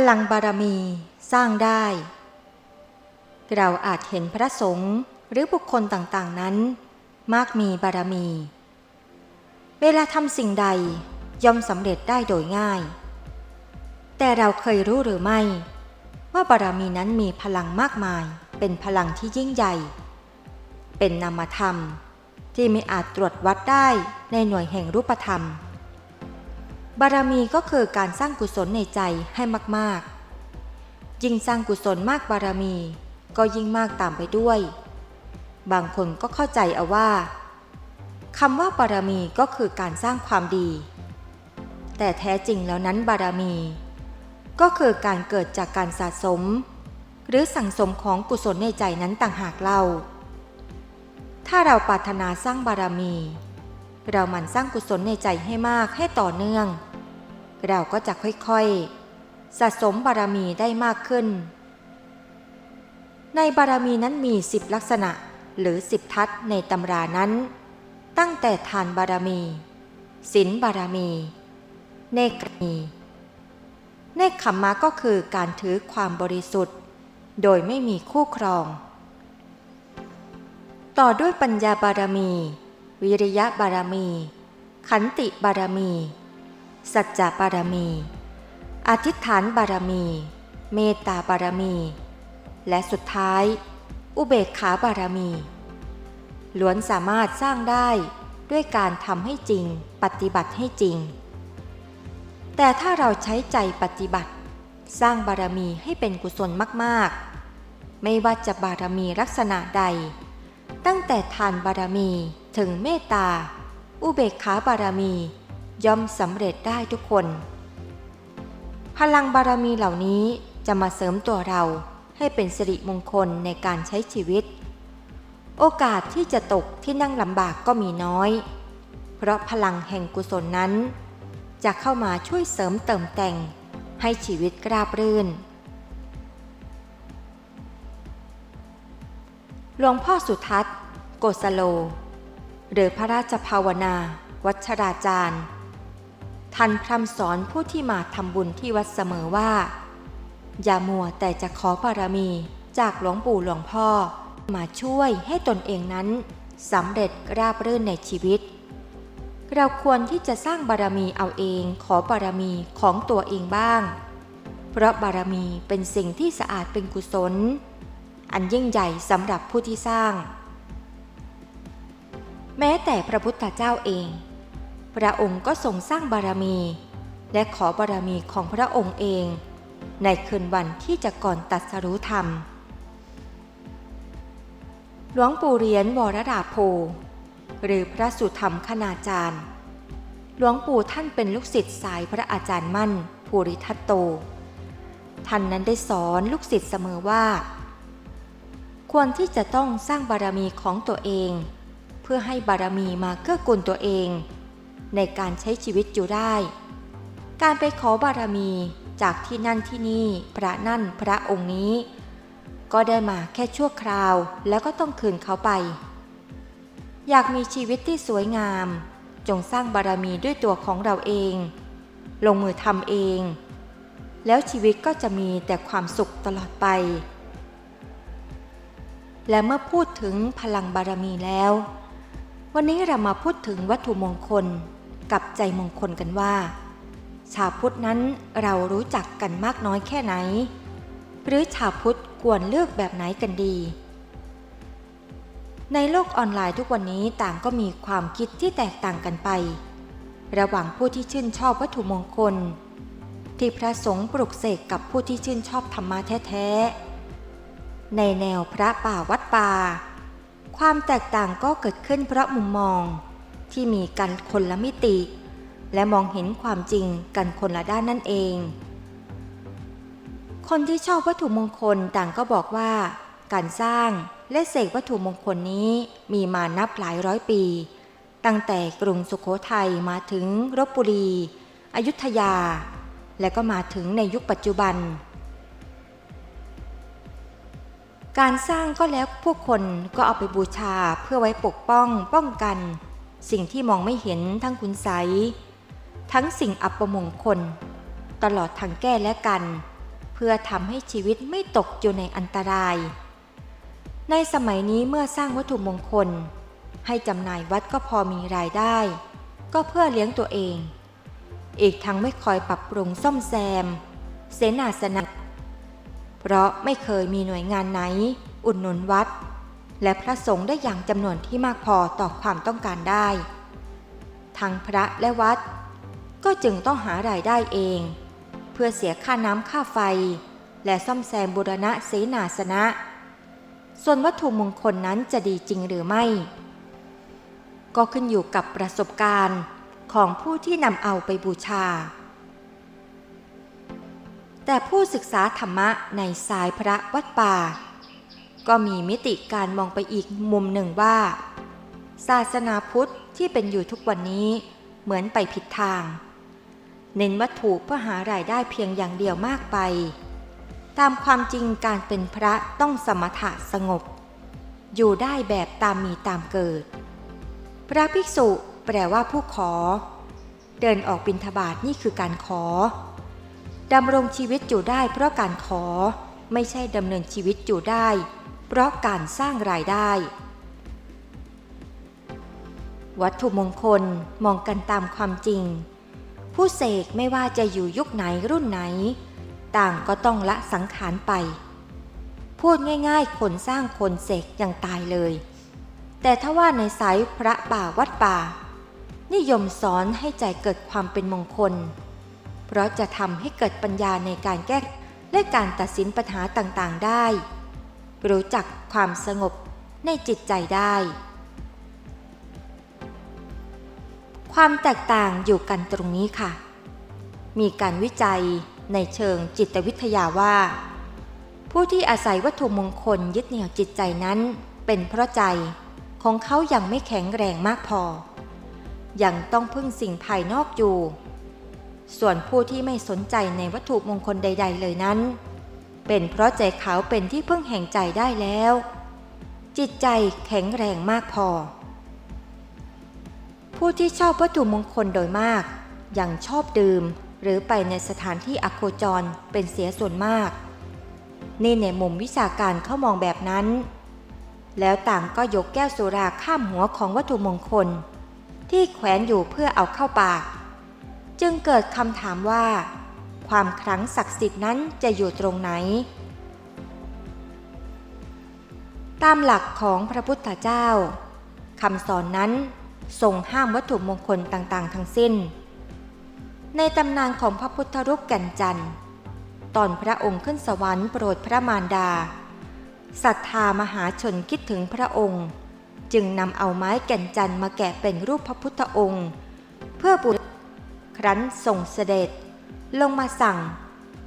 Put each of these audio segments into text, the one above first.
พลังบารมีสร้างได้ เราอาจเห็นพระสงฆ์หรือบุคคลต่างๆนั้น มากมีบารมี เวลาทำสิ่งใดย่อมสำเร็จได้โดยง่าย แต่เราเคยรู้หรือไม่ ว่าบารมีนั้นมีพลังมากมาย เป็นพลังที่ยิ่งใหญ่ เป็นนามธรรมที่ไม่อาจตรวจวัดได้ในหน่วยแห่งรูปธรรม บารมีก็คือการสร้างกุศลในใจให้มากๆ ยิ่งสร้างกุศลมากบารมี ก็ยิ่งมากตามไปด้วย บางคนก็เข้าใจเอาว่าคำว่าบารมีก็คือการสร้างความดี แต่แท้จริงแล้วนั้นบารมี ก็คือการเกิดจากการสะสม หรือสั่งสมของกุศลในใจนั้นต่างหากเล่า ถ้าเราปรารถนาสร้างบารมี เราหมั่นสร้างกุศลในใจให้มากให้ต่อเนื่อง เราก็จะค่อยๆ สะสมบารมีได้มากขึ้น ในบารมีนั้นมีสิบลักษณะหรือสิบทัศในตำรานั้น ตั้งแต่ทานบารมีศีลบารมี เนกมีเนคขมมะก็คือการถือความบริสุทธิ์ โดยไม่มีคู่ครอง ต่อด้วยปัญญาบารมี วิริยะบารมี ขันติบารมี สัจจะบารมี อธิษฐานบารมี เมตตาบารมี และสุดท้าย อุเบกขาบารมี ล้วนสามารถสร้างได้ด้วยการทำให้จริงปฏิบัติให้จริง แต่ถ้าเราใช้ใจปฏิบัติ สร้างบารมีให้เป็นกุศลมากๆ ไม่ว่าจะบารมีลักษณะใด ตั้งแต่ทานบารมีถึงเมตตา อุเบกขาบารมี ย่อมสำเร็จได้ทุกคน พลังบารมีเหล่านี้จะมาเสริมตัวเราให้เป็นสิริมงคลในการใช้ชีวิต โอกาสที่จะตกที่นั่งลำบากก็มีน้อย เพราะพลังแห่งกุศลนั้น จะเข้ามาช่วยเสริมเติมแต่งให้ชีวิตราบรื่น หลวงพ่อสุทัศน์ โกสโล หรือพระราชภาวนา วัชราจารย์ ท่านพร่ำสอนผู้ที่มาทำบุญที่วัดเสมอว่า อย่ามัวแต่จะขอบารมีจากหลวงปู่หลวงพ่อ มาช่วยให้ตนเองนั้นสำเร็จราบรื่นในชีวิต เราควรที่จะสร้างบารมีเอาเองขอบารมีของตัวเองบ้าง เพราะบารมีเป็นสิ่งที่สะอาดเป็นกุศล อันยิ่งใหญ่สำหรับผู้ที่สร้าง แม้แต่พระพุทธเจ้าเอง พระองค์ก็ทรงสร้างบารมี และขอบารมีของพระองค์เอง ในคืนวันที่จะก่อนตัดสรู้ธรรม หลวงปู่เรียญวรดาโพหรือพระสุธรรมคณาจารย์ หลวงปู่ท่านเป็นลูกศิษย์สายพระอาจารย์มั่น ภูริทัตโต ท่านนั้นได้สอนลูกศิษย์เสมอว่า ควรที่จะต้องสร้างบารมีของตัวเอง เพื่อให้บารมีมาเกื้อกูลตัวเอง ในการใช้ชีวิตอยู่ได้ การไปขอบารมีจากที่นั่นที่นี่พระนั่นพระองค์นี้ ก็ได้มาแค่ชั่วคราวแล้วก็ต้องคืนเขาไป อยากมีชีวิตที่สวยงาม จงสร้างบารมีด้วยตัวของเราเอง ลงมือทำเอง แล้วชีวิตก็จะมีแต่ความสุขตลอดไป และเมื่อพูดถึงพลังบารมีแล้ว วันนี้เรามาพูดถึงวัตถุมงคล กับใจมงคลกันว่า ชาวพุทธนั้นเรารู้จักกันมากน้อยแค่ไหน หรือชาวพุทธควรเลือกแบบไหนกันดี ในโลกออนไลน์ทุกวันนี้ต่างก็มีความคิดที่แตกต่างกันไป ระหว่างผู้ที่ชื่นชอบวัตถุมงคล ที่พระสงฆ์ปลุกเสกกับผู้ที่ชื่นชอบธรรมะแท้ๆในแนวพระป่าวัดป่าความแตกต่างก็เกิดขึ้นเพราะมุมมอง ที่มีกันคนละมิติ และมองเห็นความจริงกันคนละด้านนั่นเอง คนที่ชอบวัตถุมงคลต่างก็บอกว่า การสร้างและเสกวัตถุมงคลนี้มีมานับหลายร้อยปี ตั้งแต่กรุงสุขโขทัยมาถึงรบบุรี อยุธยา และก็มาถึงในยุคปัจจุบันการสร้างก็แล้วผู้คนก็เอาไปบูชาเพื่อไว้ปกป้องป้องกัน สิ่งที่มองไม่เห็นทั้งคุณใสทั้งสิ่งอัปมงคล ตลอดทางแก้และกัน เพื่อทำให้ชีวิตไม่ตกอยู่ในอันตราย ในสมัยนี้เมื่อสร้างวัตถุมงคล ให้จำหน่ายวัดก็พอมีรายได้ ก็เพื่อเลี้ยงตัวเอง อีกทั้งไม่คอยปรับปรุงซ่อมแซม เสนาสนะเพราะไม่เคยมีหน่วยงานไหน อุดหนุนวัด และพระสงฆ์ได้อย่างจำนวนที่มากพอต่อความต้องการได้ ทั้งพระและวัด ก็จึงต้องหารายได้เอง เพื่อเสียค่าน้ำค่าไฟ และซ่อมแซมบูรณะเสนาสนะ ส่วนวัตถุมงคลนั้นจะดีจริงหรือไม่ ก็ขึ้นอยู่กับประสบการณ์ของผู้ที่นำเอาไปบูชา แต่ผู้ศึกษาธรรมะในสายพระวัดป่า ก็มีมิติการมองไปอีกมุมหนึ่งว่า ศาสนาพุทธที่เป็นอยู่ทุกวันนี้เหมือนไปผิดทาง เน้นวัตถุเพื่อหารายได้เพียงอย่างเดียวมากไป ตามความจริงการเป็นพระต้องสมถะสงบ อยู่ได้แบบตามมีตามเกิด พระภิกษุแปลว่าผู้ขอ เดินออกบิณฑบาตนี่คือการขอดำรงชีวิตอยู่ได้เพราะการขอไม่ใช่ดำเนินชีวิตอยู่ได้ เพราะการสร้างรายได้ วัตถุมงคลมองกันตามความจริง ผู้เสกไม่ว่าจะอยู่ยุคไหนรุ่นไหน ต่างก็ต้องละสังขารไป พูดง่ายๆ คนสร้างคนเสกยังตายเลย แต่ถ้าว่าในสายพระป่าวัดป่า นิยมสอนให้ใจเกิดความเป็นมงคล เพราะจะทำให้เกิดปัญญาในการแก้และการตัดสินปัญหาต่างๆได้ รู้จักความสงบในจิตใจได้ ความแตกต่างอยู่กันตรงนี้ค่ะ มีการวิจัยในเชิงจิตวิทยาว่า ผู้ที่อาศัยวัตถุมงคลยึดเหนี่ยวจิตใจนั้น เป็นเพราะใจของเขายังไม่แข็งแรงมากพอ ยังต้องพึ่งสิ่งภายนอกอยู่ ส่วนผู้ที่ไม่สนใจในวัตถุมงคลใด ๆ เลยนั้น เป็นเพราะใจเขาเป็นที่พึ่งแห่งใจได้แล้ว จิตใจแข็งแรงมากพอ ผู้ที่ชอบวัตถุมงคลโดยมาก ยังชอบดื่ม หรือไปในสถานที่อโคจรเป็นเสียส่วนมาก นี่ในมุมวิชาการเขามองแบบนั้น แล้วต่างก็ยกแก้วสุราข้ามหัวของวัตถุมงคล ที่แขวนอยู่เพื่อเอาเข้าปาก จึงเกิดคำถามว่า ความครั้งศักดิ์สิทธิ์นั้นจะอยู่ตรงไหน ตามหลักของพระพุทธเจ้าคำสอนนั้นทรงห้ามวัตถุมงคลต่างๆ ทั้งสิ้น ในตำนานของพระพุทธรูปแก่นจันทร์ตอนพระองค์ขึ้นสวรรค์โปรดพระมารดาศรัทธามหาชนคิดถึงพระองค์ จึงนำเอาไม้แก่นจันทร์มาแกะเป็นรูปพระพุทธองค์ เพื่อบูชาครั้นส่งเสด็จ ลงมาสั่ง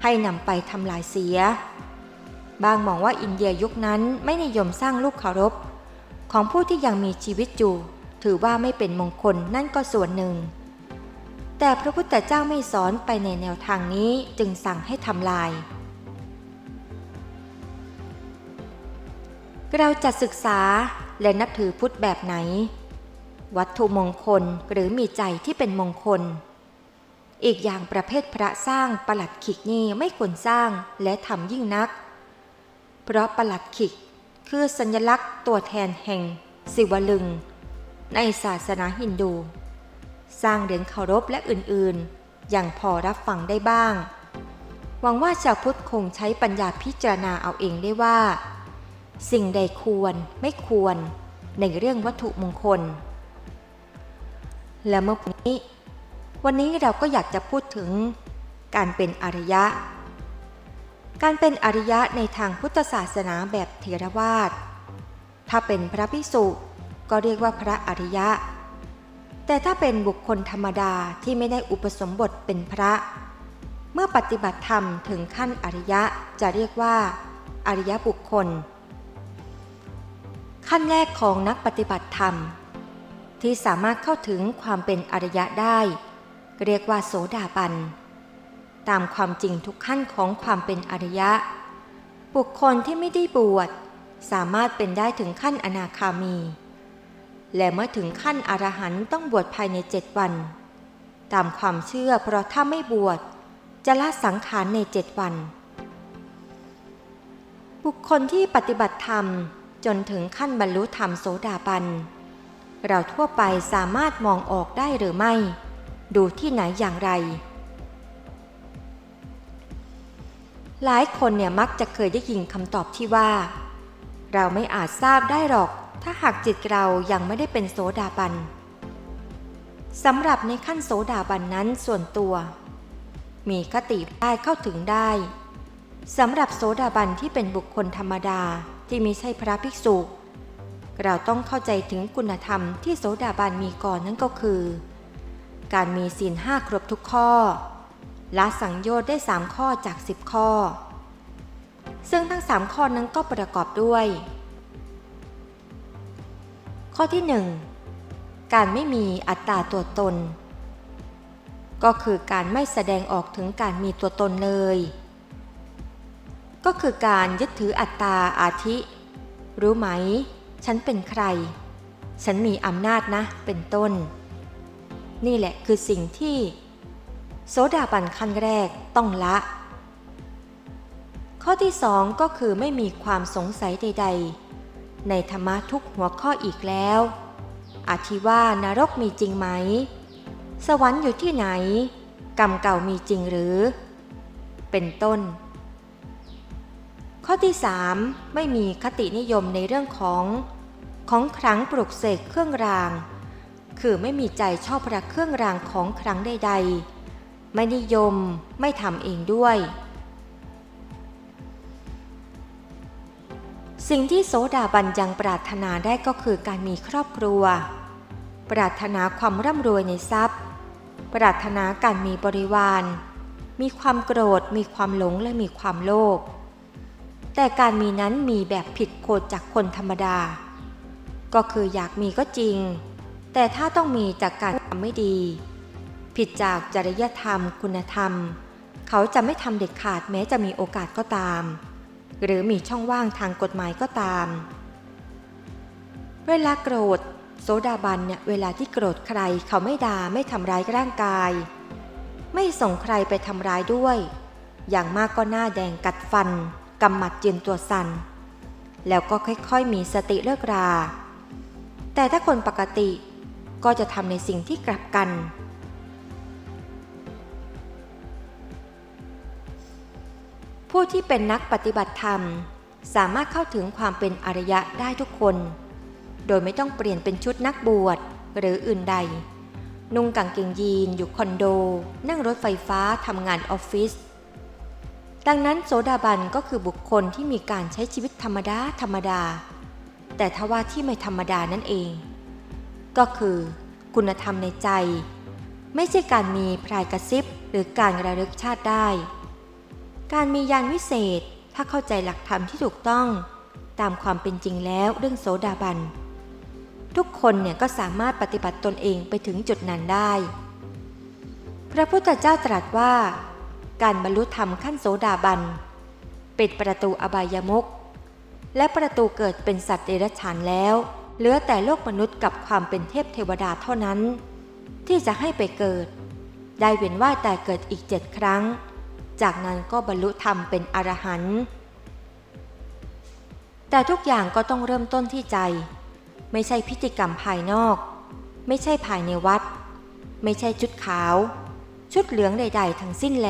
ให้นำไปทำลายเสีย บางมองว่าอินเดียยุคนั้นไม่นิยมสร้างลูกเคารพ ของผู้ที่ยังมีชีวิตอยู่ ถือว่าไม่เป็นมงคลนั่นก็ส่วนหนึ่ง แต่พระพุทธเจ้าไม่สอนไปในแนวทางนี้จึงสั่งให้ทำลาย เราจะศึกษาและนับถือพุทธแบบไหน วัตถุมงคลหรือมีใจที่เป็นมงคล อีกอย่างประเภทพระสร้างประหลัดขิกนี่ไม่ควรสร้างและทำยิ่งนัก เพราะประหลัดขิกคือสัญลักษณ์ตัวแทนแห่งสิวลึง ในศาสนาฮินดู สร้างเหรียญเคารพและอื่นๆ อย่างพอรับฟังได้บ้าง หวังว่าชาวพุทธคงใช้ปัญญาพิจารณาเอาเองได้ว่า สิ่งใดควรไม่ควรในเรื่องวัตถุมงคล และเมื่อนี้ วันนี้เราก็อยากจะพูดถึงการเป็นอริยะ การเป็นอริยะในทางพุทธศาสนาแบบเทรวาสถ้าเป็นพระภิกษุก็เรียกว่าพระอริยะ แต่ถ้าเป็นบุคคลธรรมดาที่ไม่ได้อุปสมบทเป็นพระ เมื่อปฏิบัติธรรมถึงขั้นอริยะจะเรียกว่า อริยบุคคล ขั้นแรกของนักปฏิบัติธรรม ที่สามารถเข้าถึงความเป็นอริยะได้ เรียกว่าโสดาบัน ตามความจริงทุกขั้นของความเป็นอริยะ บุคคลที่ไม่ได้บวชสามารถเป็นได้ถึงขั้นอนาคามี และเมื่อถึงขั้นอรหันต์ต้องบวชภายในเจ็ดวัน ตามความเชื่อเพราะถ้าไม่บวชจะละสังขารในเจ็ดวัน บุคคลที่ปฏิบัติธรรมจนถึงขั้นบรรลุธรรมโสดาบัน เราทั่วไปสามารถมองออกได้หรือไม่ ดูที่ไหนอย่างไร หลายคนเนี่ยมักจะเคยได้ยินคำตอบที่ว่า เราไม่อาจทราบได้หรอก ถ้าหากจิตเรายังไม่ได้เป็นโสดาบันสำหรับในขั้นโสดาบันนั้นส่วนตัว มีคติได้เข้าถึงได้สำหรับโสดาบันที่เป็นบุคคลธรรมดาที่ไม่ใช่พระภิกษุ เราต้องเข้าใจถึงคุณธรรมที่โสดาบันมีก่อนนั่นก็คือ การมีศีลห้าครบทุกข้อละสังโยชน์ได้สามข้อจากสิบข้อ ซึ่งทั้งสามข้อนั้นก็ประกอบด้วย ข้อที่หนึ่งการไม่มีอัตตาตัวตน ก็คือการไม่แสดงออกถึงการมีตัวตนเลย ก็คือการยึดถืออัตตาอาทิ รู้ไหม ฉันเป็นใคร ฉันมีอำนาจนะเป็นต้น นี่แหละคือสิ่งที่ โสดาบันขั้นแรกต้องละ ข้อที่สองก็คือไม่มีความสงสัยใด ๆ ในธรรมะทุกหัวข้ออีกแล้วอาทิว่านรกมีจริงไหม สวรรค์อยู่ที่ไหน กรรมเก่ามีจริงหรือ เป็นต้น ข้อที่สามไม่มีคตินิยมในเรื่องของของครั้งปลุกเสกเครื่องราง คือไม่มีใจชอบพระเครื่องรางของครั้งใดๆ ไม่นิยมไม่ทำเองด้วย สิ่งที่โสดาบันยังปรารถนาได้ก็คือการมีครอบครัว ปรารถนาความร่ำรวยในทรัพย์ ปรารถนาการมีบริวาร มีความโกรธ มีความหลงและมีความโลภ แต่การมีนั้นมีแบบผิดโคดจากคนธรรมดา ก็คืออยากมีก็จริง แต่ถ้าต้องมีจากการทำไม่ดี ผิดจากจริยธรรมคุณธรรม เขาจะไม่ทำเด็ดขาดแม้จะมีโอกาสก็ตาม หรือมีช่องว่างทางกฎหมายก็ตาม เวลาโกรธ โซดาบันเนี่ยเวลาที่โกรธใครเขาไม่ด่าไม่ทำร้ายร่างกาย ไม่ส่งใครไปทำร้ายด้วย อย่างมากก็หน้าแดงกัดฟันกำหมัดเย็นตัวสัน่นแล้วก็ค่อยๆ มีสติเลิกรา แต่ถ้าคนปกติ ก็จะทำในสิ่งที่กลับกัน ผู้ที่เป็นนักปฏิบัติธรรม สามารถเข้าถึงความเป็นอริยะได้ทุกคน โดยไม่ต้องเปลี่ยนเป็นชุดนักบวชหรืออื่นใด นุ่งกางเกงยีนอยู่คอนโด นั่งรถไฟฟ้าทำงานออฟฟิศดังนั้นโสดาบันก็คือบุคคลที่มีการใช้ชีวิตธรรมดาธรรมดา แต่ทว่าที่ไม่ธรรมดานั่นเอง ก็คือ คุณธรรมในใจ ไม่ใช่การมีพรายกระซิบหรือการระลึกชาติได้ การมียานวิเศษถ้าเข้าใจหลักธรรมที่ถูกต้อง ตามความเป็นจริงแล้วเรื่องโสดาบัน ทุกคนเนี่ยก็สามารถปฏิบัติตนเองไปถึงจุดนั้นได้ พระพุทธเจ้าตรัสว่า การบรรลุธรรมขั้นโสดาบันเป็นประตูอบายมุกและประตูเกิดเป็นสัตว์เดรัจฉานแล้ว เหลือแต่โลกมนุษย์กับความเป็นเทพเทวดาเท่านั้น ที่จะให้ไปเกิด ได้เวียนว่ายแต่เกิดอีกเจ็ดครั้ง จากนั้นก็บรรลุธรรมเป็นอรหันต์แต่ทุกอย่างก็ต้องเริ่มต้นที่ใจ ไม่ใช่พิธีกรรมภายนอก ไม่ใช่ภายในวัด ไม่ใช่ชุดขาว ชุดเหลืองใด ๆ ทั้งสิ้นแล